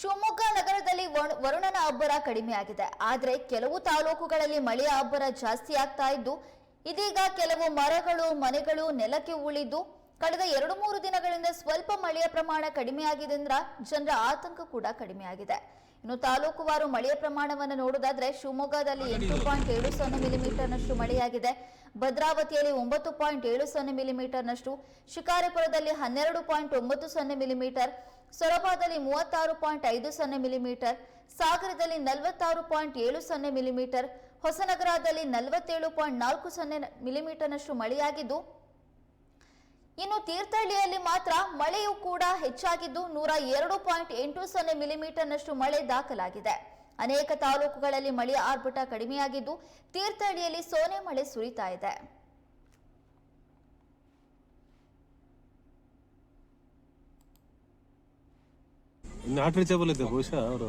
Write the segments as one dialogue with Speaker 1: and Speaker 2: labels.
Speaker 1: ಶಿವಮೊಗ್ಗ ನಗರದಲ್ಲಿ ವರುಣ- ವರುಣನ ಅಬ್ಬರ ಕಡಿಮೆಯಾಗಿದೆ. ಆದರೆ ಕೆಲವು ತಾಲೂಕುಗಳಲ್ಲಿ ಮಳೆಯ ಅಬ್ಬರ ಜಾಸ್ತಿ ಆಗ್ತಾ ಇದ್ದು, ಇದೀಗ ಕೆಲವು ಮರಗಳು, ಮನೆಗಳು ನೆಲಕ್ಕೆ ಉಳಿದು, ಕಳೆದ ಎರಡು ಮೂರು ದಿನಗಳಿಂದ ಸ್ವಲ್ಪ ಮಳೆಯ ಪ್ರಮಾಣ ಕಡಿಮೆಯಾಗಿದ್ದರಿಂದ ಜನರ ಆತಂಕ ಕೂಡ ಕಡಿಮೆಯಾಗಿದೆ. ಇನ್ನು ತಾಲೂಕುವಾರು ಮಳೆಯ ಪ್ರಮಾಣವನ್ನು ನೋಡುವುದಾದ್ರೆ ಶಿವಮೊಗ್ಗದಲ್ಲಿ ಎಂಟು ಪಾಯಿಂಟ್ ಏಳು ಸೊನ್ನೆ ಮಿಲಿಮೀಟರ್ನಷ್ಟು ಮಳೆಯಾಗಿದೆ. ಭದ್ರಾವತಿಯಲ್ಲಿ ಒಂಬತ್ತು ಪಾಯಿಂಟ್ ಏಳು ಸೊನ್ನೆ ಮಿಲಿಮೀಟರ್ನಷ್ಟು, ಶಿಕಾರಿಪುರದಲ್ಲಿ ಹನ್ನೆರಡು ಪಾಯಿಂಟ್ ಒಂಬತ್ತು ಸೊನ್ನೆ ಮಿಲಿಮೀಟರ್ ಸೊರಬದಲ್ಲಿ ಮೂವತ್ತಾರು ಪಾಯಿಂಟ್ ಐದು ಸೊನ್ನೆ ಮಿಲಿಮೀಟರ್, ಸಾಗರದಲ್ಲಿ ನಲವತ್ತಾರು ಪಾಯಿಂಟ್ ಏಳು ಸೊನ್ನೆ ಮಿಲಿಮೀಟರ್, ಹೊಸನಗರದಲ್ಲಿ ನಲವತ್ತೇಳು ಪಾಯಿಂಟ್ ನಾಲ್ಕು ಸೊನ್ನೆ ಮಿಲಿಮೀಟರ್ನಷ್ಟು ಮಳೆಯಾಗಿದ್ದು, ಇನ್ನು ತೀರ್ಥಹಳ್ಳಿಯಲ್ಲಿ ಮಾತ್ರ ಮಳೆಯೂ ಕೂಡ ಹೆಚ್ಚಾಗಿದ್ದು, ನೂರ ಎರಡು ಪಾಯಿಂಟ್ ಎಂಟು ಸೊನ್ನೆ ಮಿಲಿಮೀಟರ್ನಷ್ಟು ಮಳೆ ದಾಖಲಾಗಿದೆ. ಅನೇಕ ತಾಲೂಕುಗಳಲ್ಲಿ ಮಳೆಯ ಆರ್ಭಟ ಕಡಿಮೆಯಾಗಿದ್ದು, ತೀರ್ಥಹಳ್ಳಿಯಲ್ಲಿ ಸೋನೆ ಮಳೆ ಸುರಿತಾ ಇದೆ.
Speaker 2: ನಾಟ್ ರೀಚಬಲ್ ಇದೆ ಬಹುಶಃ ಅವರು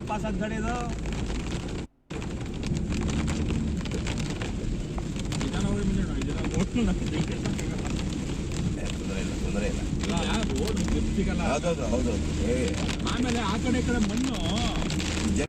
Speaker 3: ಪಾಸ್ ಆದ ಗಾಡಿ ಇದು ನಿಧಾನ ಹೋಗಿ ಮುಂದೆ ನೋಡಿ, ನಿಧಾನ ಒಟ್ಟು ನಮ್ಗೆ ಬೆಂಕಿ ಹಚ್ಚೋಕ್ ಸಿಗಲ್ಲ.
Speaker 4: ತೊಂದರೆ ಇಲ್ಲ ತೊಂದರೆ ಇಲ್ಲ
Speaker 3: ಇಲ್ಲ, ಯಾರು road grip ಸಿಗಲ್ಲ.
Speaker 4: ಹೌದೌದು ಹೌದೌದು ಏ
Speaker 3: ಆಮೇಲೆ ಆ ಕಡೆ ಈ ಕಡೆ ಮಣ್ಣು
Speaker 1: ಕಳೆದ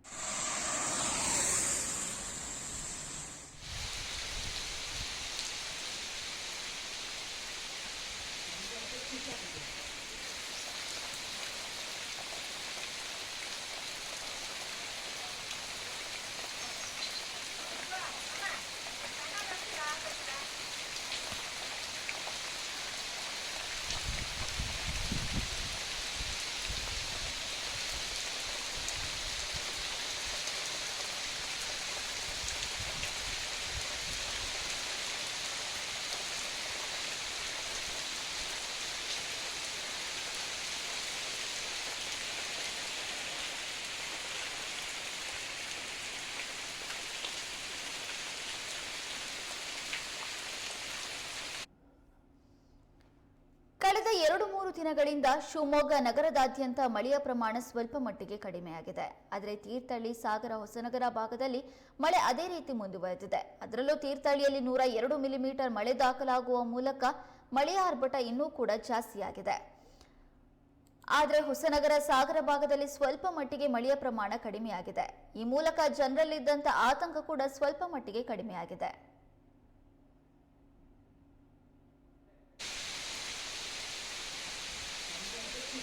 Speaker 1: ಎರಡು ಮೂರು ದಿನಗಳಿಂದ ಶಿವಮೊಗ್ಗ ನಗರದಾದ್ಯಂತ ಮಳೆಯ ಪ್ರಮಾಣ ಸ್ವಲ್ಪ ಮಟ್ಟಿಗೆ ಕಡಿಮೆಯಾಗಿದೆ. ಆದರೆ ತೀರ್ಥಹಳ್ಳಿ ಸಾಗರ ಹೊಸನಗರ ಭಾಗದಲ್ಲಿ ಮಳೆ ಅದೇ ರೀತಿ ಮುಂದುವರೆದಿದೆ. ಅದರಲ್ಲೂ ತೀರ್ಥಹಳ್ಳಿಯಲ್ಲಿ ನೂರ ಎರಡು ಮಿಲಿಮೀಟರ್ ಮಳೆ ದಾಖಲಾಗುವ ಮೂಲಕ ಮಳೆಯ ಆರ್ಭಟ ಇನ್ನೂ ಕೂಡ ಜಾಸ್ತಿಯಾಗಿದೆ. ಆದರೆ ಹೊಸನಗರ ಸಾಗರ ಭಾಗದಲ್ಲಿ ಸ್ವಲ್ಪ ಮಟ್ಟಿಗೆ ಮಳೆಯ ಪ್ರಮಾಣ ಕಡಿಮೆಯಾಗಿದೆ. ಈ ಮೂಲಕ ಜನರಲ್ಲಿದ್ದಂಥ ಆತಂಕ ಕೂಡ ಸ್ವಲ್ಪ ಮಟ್ಟಿಗೆ ಕಡಿಮೆಯಾಗಿದೆ.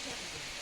Speaker 1: Thank you.